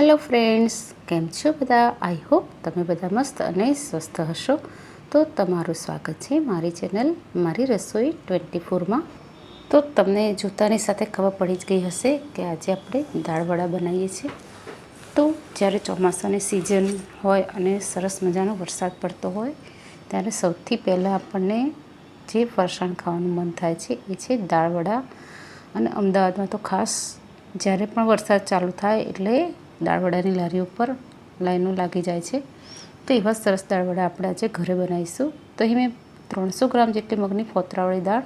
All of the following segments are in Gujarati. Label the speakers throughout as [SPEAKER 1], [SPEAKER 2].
[SPEAKER 1] હેલો ફ્રેન્ડ્સ કેમ છો બધા? આઈ હોપ તમે બધા મસ્ત અને સ્વસ્થ હશો. તો તમારું સ્વાગત છે મારી ચેનલ મારી રસોઈ ટ્વેન્ટી ફોરમાં. તો તમને જોતાની સાથે ખબર પડી જ ગઈ હશે કે આજે આપણે દાળવડા બનાવીએ છીએ. તો જ્યારે ચોમાસાની સિઝન હોય અને સરસ મજાનો વરસાદ પડતો હોય, ત્યારે સૌથી પહેલાં આપણને જે ફરસાણ ખાવાનું મન થાય છે એ છે દાળવડા અને અમદાવાદમાં તો ખાસ જ્યારે પણ વરસાદ ચાલુ થાય એટલે દાળવડાની લારી ઉપર લાઈનો લાગી જાય છે. તો એવા સરસ દાળવડા આપણે આજે ઘરે બનાવીશું. તો અહીં મેં ત્રણસો ગ્રામ જેટલી મગની ફોતરાવાળી દાળ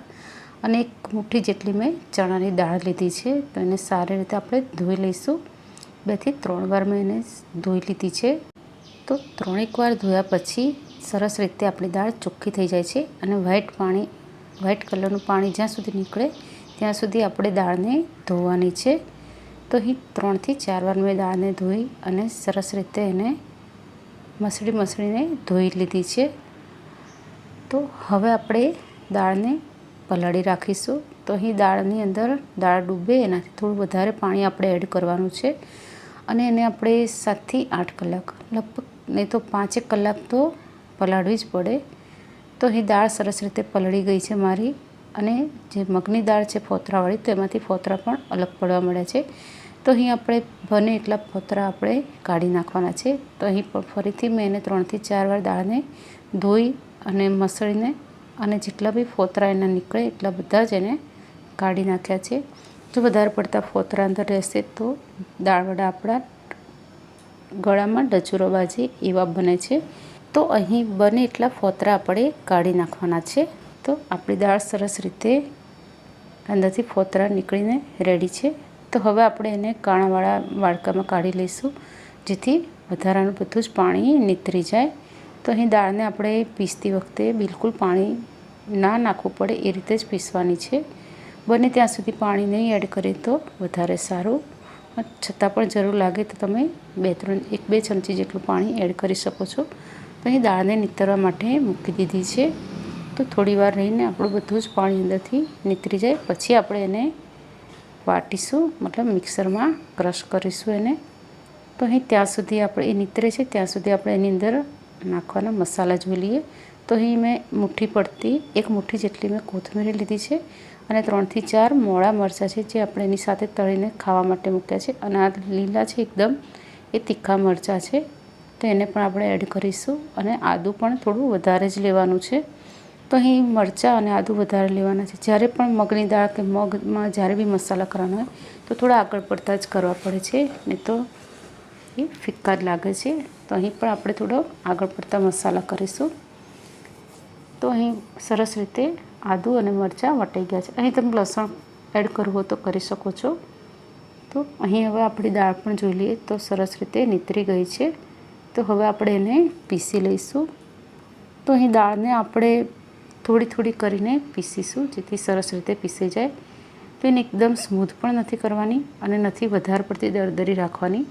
[SPEAKER 1] અને એક મુઠ્ઠી જેટલી મેં ચણાની દાળ લીધી છે. તો એને સારી રીતે આપણે ધોઈ લઈશું. બેથી ત્રણ વાર મેં એને ધોઈ લીધી છે. તો ત્રણેક વાર ધોયા પછી સરસ રીતે આપણી દાળ ચોખ્ખી થઈ જાય છે અને વ્હાઇટ પાણી વ્હાઇટ કલરનું પાણી જ્યાં સુધી નીકળે ત્યાં સુધી આપણે દાળને ધોવાની છે. તો અહીં ત્રણથી ચાર વાર મેં દાળને ધોઈ અને સરસ રીતે એને મસળી મસળીને ધોઈ લીધી છે. તો હવે આપણે દાળને પલાળી રાખીશું. તો અહીં દાળની અંદર દાળ ડૂબે, એનાથી થોડું વધારે પાણી આપણે એડ કરવાનું છે. અને એને આપણે સાતથી આઠ કલાક, લગભગ નહીં તો પાંચેક કલાક તો પલાળવી જ પડે. તો અહીં દાળ સરસ રીતે પલળી ગઈ છે મારી. અને જે મગની દાળ છે ફોતરાવાળી તો એમાંથી ફોતરા પણ અલગ પડવા મળ્યા છે. તો અહીં આપણે બને એટલા ફોતરા આપણે કાઢી નાખવાના છે. તો અહીં ફરીથી મેં એને ત્રણથી ચાર વાર દાળને ધોઈ અને મસળીને અને જેટલા બી ફોતરા એના નીકળે એટલા બધા જ એને કાઢી નાખ્યા છે. જો વધારે પડતા ફોતરા અંદર રહેશે તો દાળવડા આપણા ગળામાં ડચુરો બાજી એવા બને છે. તો અહીં બને એટલા ફોતરા આપણે કાઢી નાખવાના છે. તો આપણી દાળ સરસ રીતે અંદરથી ફોતરા નીકળીને રેડી છે. તો હવે આપણે એને કાણાવાળા વાડકામાં કાઢી લઈશું, જેથી વધારાનું બધું જ પાણી નીતરી જાય. તો અહીં દાળને આપણે પીસતી વખતે બિલકુલ પાણી ના નાખવું પડે એ રીતે જ પીસવાની છે. બને ત્યાં સુધી પાણી નહીં એડ કરીએ તો વધારે સારું. છતાં પણ જરૂર લાગે તો તમે બે ત્રણ, એક બે ચમચી જેટલું પાણી એડ કરી શકો છો. તો અહીં દાળને નીતરવા માટે મૂકી દીધી છે. તો થોડી વાર રહીને આપણું બધું જ પાણી અંદરથી નીતરી જાય. પછી આપણે એને વાટીશું, મતલબ મિક્સરમાં ક્રશ કરીશું એને. તો અહીં ત્યાં સુધી આપણે, એ નીતરે છે, ત્યાં સુધી આપણે એની અંદર નાખવાના મસાલા જોઈ લઈએ તો અહીં મેં મુઠ્ઠી પડતી, એક મુઠ્ઠી જેટલી મેં કોથમીરી લીધી છે અને ત્રણથી ચાર મોળા મરચાં છે જે આપણે એની સાથે તળીને ખાવા માટે મૂક્યા છે. અને આ લીલા છે એકદમ, એ તીખા મરચાં છે. તો એને પણ આપણે એડ કરીશું અને આદું પણ થોડું વધારે જ લેવાનું છે. તો અહીં મરચાં અને આદું વધારે લેવાના છે. જ્યારે પણ મગની દાળ કે મગમાં જ્યારે બી મસાલા કરવાના હોય, તો થોડા આગળ પડતા જ કરવા પડે છે. નહીં તો એ ફિક્કા જ લાગે છે. તો અહીં પણ આપણે થોડો આગળ પડતા મસાલા કરીશું. તો અહીં સરસ રીતે આદું અને મરચાં વટાઈ ગયા છે. અહીં તમે લસણ એડ કરવું હોય તો કરી શકો છો. તો અહીં હવે આપણી દાળ પણ જોઈ લઈએ તો સરસ રીતે નીતરી ગઈ છે. તો હવે આપણે એને પીસી લઈશું. તો અહીં દાળને આપણે થોડી થોડી કરીને પીસીશું, જેથી સરસ રીતે પીસાઈ જાય. તો એને એકદમ સ્મૂથ પણ નથી કરવાની અને નથી વધારે પડતી દરદરી રાખવાની.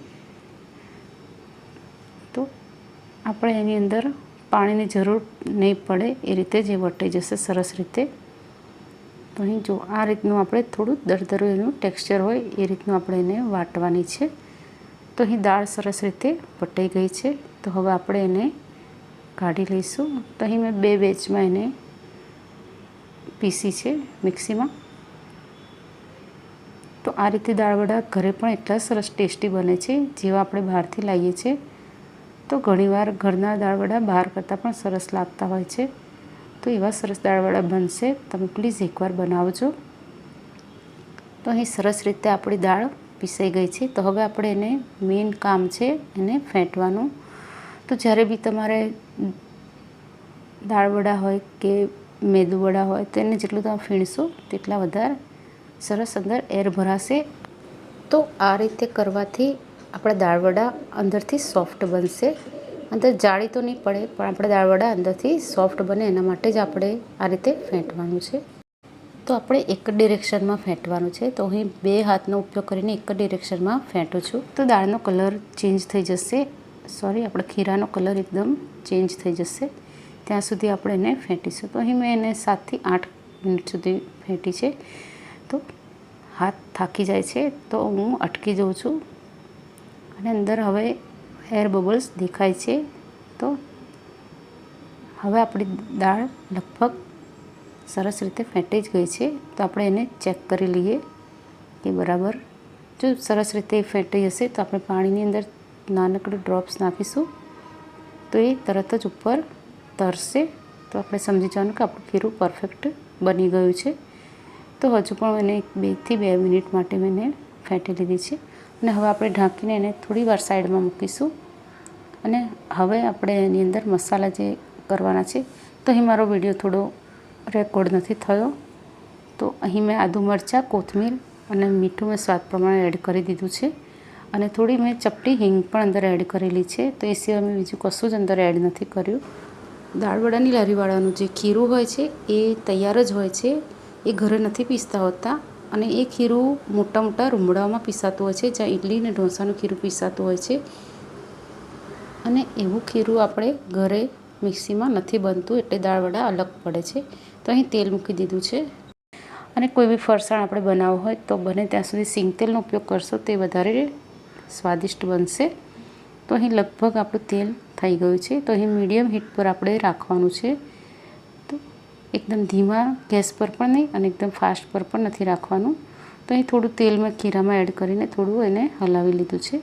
[SPEAKER 1] તો આપણે એની અંદર પાણીની જરૂર નહીં પડે, એ રીતે જે વટાઈ જશે સરસ રીતે. તો અહીં જો આ રીતનું આપણે થોડું દરદરું એનું ટેક્સચર હોય, એ રીતનું આપણે એને વાટવાની છે. તો અહીં દાળ સરસ રીતે વટાઈ ગઈ છે. તો હવે આપણે એને કાઢી લઈશું. તો અહીં મેં બે બેચમાં એને પીસી છે મિક્સીમાં. તો આ રીતે દાળવડા ઘરે પણ એટલા સરસ ટેસ્ટી બને છે, જેવા આપણે બહારથી લાવીએ છીએ. તો ઘણીવાર ઘરના દાળવડા બહાર કરતાં પણ સરસ લાગતા હોય છે. તો એવા સરસ દાળવડા બનશે, તમે પ્લીઝ એકવાર બનાવજો. તો અહીં સરસ રીતે આપણી દાળ પીસાઈ ગઈ છે. તો હવે આપણે એને મેઇન કામ છે એને ફેંટવાનું. તો જ્યારે બી તમારે દાળવડા હોય કે મેદુવડા હોય તો એને જેટલું તમે ફીણશો તેટલા વધારે સરસ અંદર એર ભરાશે. તો આ રીતે કરવાથી આપણા દાળવડા અંદરથી સોફ્ટ બનશે. અંદર જાળી તો નહીં પડે, પણ આપણે દાળવડા અંદરથી સોફ્ટ બને એના માટે જ આપણે આ રીતે ફેંટવાનું છે. તો આપણે એક ડિરેક્શનમાં ફેંટવાનું છે. તો અહીં બે હાથનો ઉપયોગ કરીને એક ડિરેક્શનમાં ફેંટું છું. તો દાળનો કલર ચેન્જ થઈ જશે. સોરી, આપણે ખીરાનો કલર એકદમ ચેન્જ થઈ જશે. ત્યાં સુધી આપણે એને ફેંટીશું. તો અહીં મેં એને સાતથી આઠ મિનિટ સુધી ફેંટી છે. તો હાથ થાકી જાય છે, તો હું અટકી જાઉં છું. અને અંદર હવે એર બબલ્સ દેખાય છે. તો હવે આપણી દાળ લગભગ સરસ રીતે ફેંટી જ ગઈ છે. તો આપણે એને ચેક કરી લઈએ કે બરાબર. જો સરસ રીતે ફેંટી હશે, તો આપણે પાણીની અંદર નાનકડું ડ્રોપ્સ નાખીશું. તો એ તરત જ ઉપર તરશે તો આપણે સમજી જવાનું કે આપણું ખીરું પરફેક્ટ બની ગયું છે. તો હજુ પણ એને બેથી બે મિનિટ માટે મેં એને ફેંટી લીધી છે. અને હવે આપણે ઢાંકીને એને થોડી વાર સાઈડમાં મૂકીશું. અને હવે આપણે એની અંદર મસાલા જે કરવાના છે, તો અહીં મારો વીડિયો થોડો રેકોર્ડ નથી થયો. તો અહીં મેં આદુ મરચાં, કોથમીર અને મીઠું મેં સ્વાદ પ્રમાણે એડ કરી દીધું છે. અને થોડી મેં ચપટી હિંગ પણ અંદર એડ કરેલી છે. તો એ સિવાય મેં બીજું કશું જ અંદર એડ નથી કર્યું. દાળવડાની લારીવાળાનું જે ખીરું હોય છે, એ તૈયાર જ હોય છે. એ ઘરે નથી પીસતા હોતા અને એ ખીરું મોટા મોટા રૂમડાઓમાં પીસાતું હોય છે, જ્યાં ઇડલી અને ઢોસાનું ખીરું પીસાતું હોય છે. અને એવું ખીરું આપણે ઘરે મિક્સીમાં નથી બનતું, એટલે દાળવડા અલગ પડે છે. તો અહીં તેલ મૂકી દીધું છે. અને કોઈ બી ફરસાણ આપણે બનાવવું હોય તો બને ત્યાં સુધી સિંગ તેલનો ઉપયોગ કરશો, તે વધારે સ્વાદિષ્ટ બનશે. તો અહીં લગભગ આપણું તેલ થઈ ગયું છે. તો અહીં મીડિયમ હીટ પર આપણે રાખવાનું છે. તો એકદમ ધીમા ગેસ પર પણ નહીં અને એકદમ ફાસ્ટ પર પણ નથી રાખવાનું. તો અહીં થોડું તેલ મેં ખીરામાં એડ કરીને થોડું એને હલાવી લીધું છે.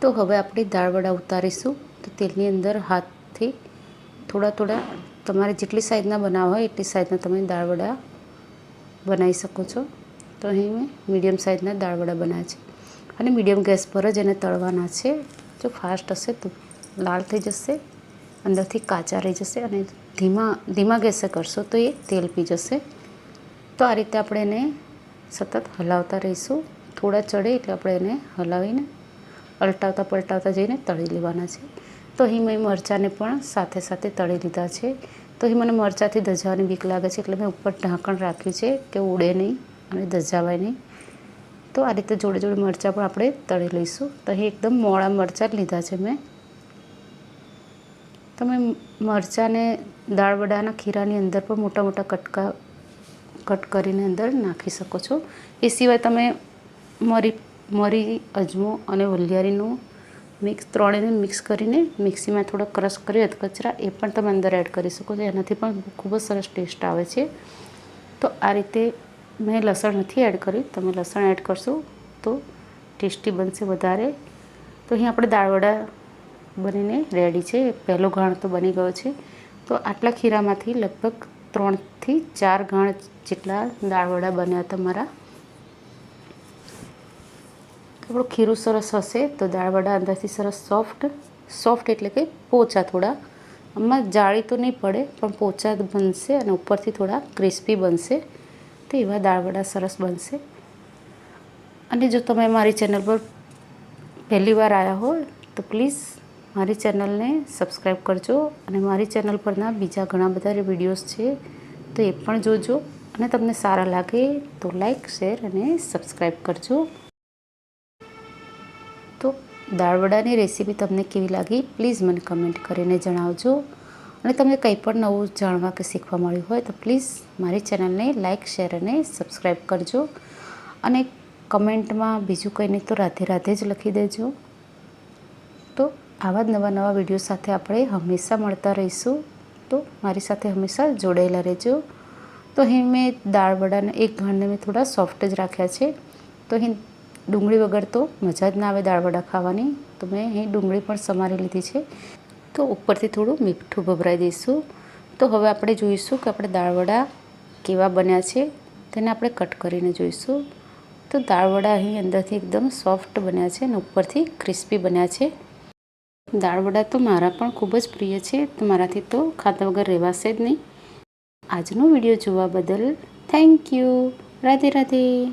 [SPEAKER 1] તો હવે આપણે દાળવડા ઉતારીશું. તો તેલની અંદર હાથથી થોડા થોડા તમારે જેટલી સાઈઝના બનાવવા હોય એટલી સાઈઝના તમે દાળવડા બનાવી શકો છો. તો અહીં મેં મીડિયમ સાઈઝના દાળવડા બનાવ્યા છે. અને મીડિયમ ગેસ પર જ એને તળવાના છે. જો ફાસ્ટ હશે તો લાલ થઈ જશે, અંદરથી કાચા રહી જશે અને ધીમા ધીમા ગેસે કરશો તો એ તેલ પી જશે. તો આ રીતે આપણે એને સતત હલાવતા રહીશું. થોડા ચડે એટલે આપણે એને હલાવીને અલટાવતા પલટાવતા જઈને તળી લેવાના છે. તો અહીં મેં મરચાંને પણ સાથે સાથે તળી લીધા છે. તો અહીં મને મરચાંથી ધજાવાની બીક લાગે છે એટલે મેં ઉપર ઢાંકણ રાખ્યું છે કે ઉડે નહીં અને ધજાવાય નહીં. તો આ રીતે જોડે જોડે મરચાં પણ આપણે તળી લઈશું. તો અહીં એકદમ મોળા મરચાં લીધા છે મેં. તમે મરચાંને દાળવડાના ખીરાની અંદર પણ મોટા મોટા કટકા, કટ કરીને અંદર નાખી શકો છો. એ સિવાય તમે મરી મરી અજમો અને વલિયારીનું મિક્સ, ત્રણેયને મિક્સ કરીને મિક્સીમાં થોડો ક્રશ કરી અધકચરા એ પણ તમે અંદર એડ કરી શકો છો. એનાથી પણ ખૂબ જ સરસ ટેસ્ટ આવે છે. તો આ રીતે મેં લસણ નથી એડ કર્યું. તમે લસણ એડ કરશો તો ટેસ્ટી બનશે વધારે. તો અહીં આપણે દાળવડા બનીને રેડી છે. પહેલો ઘાણ તો બની ગયો છે. તો આટલા ખીરામાંથી લગભગ ત્રણથી ચાર ઘાણ જેટલા દાળવડા બન્યા તમારા. આપણું ખીરું સરસ હશે તો દાળવડા અંદરથી સરસ સોફ્ટ સોફ્ટ એટલે કે પોચા થોડા. આમાં જાળી તો નહીં પડે, પણ પોચા બનશે અને ઉપરથી થોડા ક્રિસ્પી બનશે. તો એવા દાળવડા સરસ બનશે. અને જો તમે મારી ચેનલ પર પહેલી વાર આવ્યા હોય, તો પ્લીઝ મારી ચેનલને સબસ્ક્રાઈબ કરજો અને મારી ચેનલ પરના બીજા ઘણા બધા વિડીયોઝ છે, તો એ પણ જોજો. અને તમને સારા લાગે તો લાઈક શેર અને સબસ્ક્રાઈબ કરજો. તો દાળવડાની રેસીપી તમને કેવી લાગી, પ્લીઝ મને કમેન્ટ કરીને જણાવજો. અને તમને કંઈ પણ નવું જાણવા કે શીખવા મળ્યું હોય, તો પ્લીઝ મારી ચેનલને લાઇક, શેર અને સબસ્ક્રાઈબ કરજો. અને કમેન્ટમાં બીજું કંઈ નહીં તો રાધે રાધે જ લખી દેજો. આવા જ નવા નવા વીડિયો સાથે આપણે હંમેશા મળતા રહીશું. તો મારી સાથે હંમેશા જોડાયેલા રહેજો. તો અહીં મેં દાળ વડાના એક ઘાણને મેં થોડા સોફ્ટ જ રાખ્યા છે. તો અહીં ડુંગળી વગર તો મજા જ ના આવે દાળ વડા ખાવાની. તો મેં અહીં ડુંગળી પણ સમારી લીધી છે. તો ઉપરથી થોડું મીઠું ભભરાઈ દઈશું. તો હવે આપણે જોઈશું કે આપણે દાળ વડા કેવા બન્યા છે. તેને આપણે કટ કરીને જોઈશું. તો દાળ વડા અહીં અંદરથી એકદમ સોફ્ટ બન્યા છે અને ઉપરથી ક્રિસ્પી બન્યા છે. દાળ વડા તો મારા પણ ખૂબ જ પ્રિય છે. તો મારાથી તો ખાતા વગર રહેવાશે જ નહીં. આજનો વીડિયો જોવા બદલ થેન્ક યુ રાધે રાધે.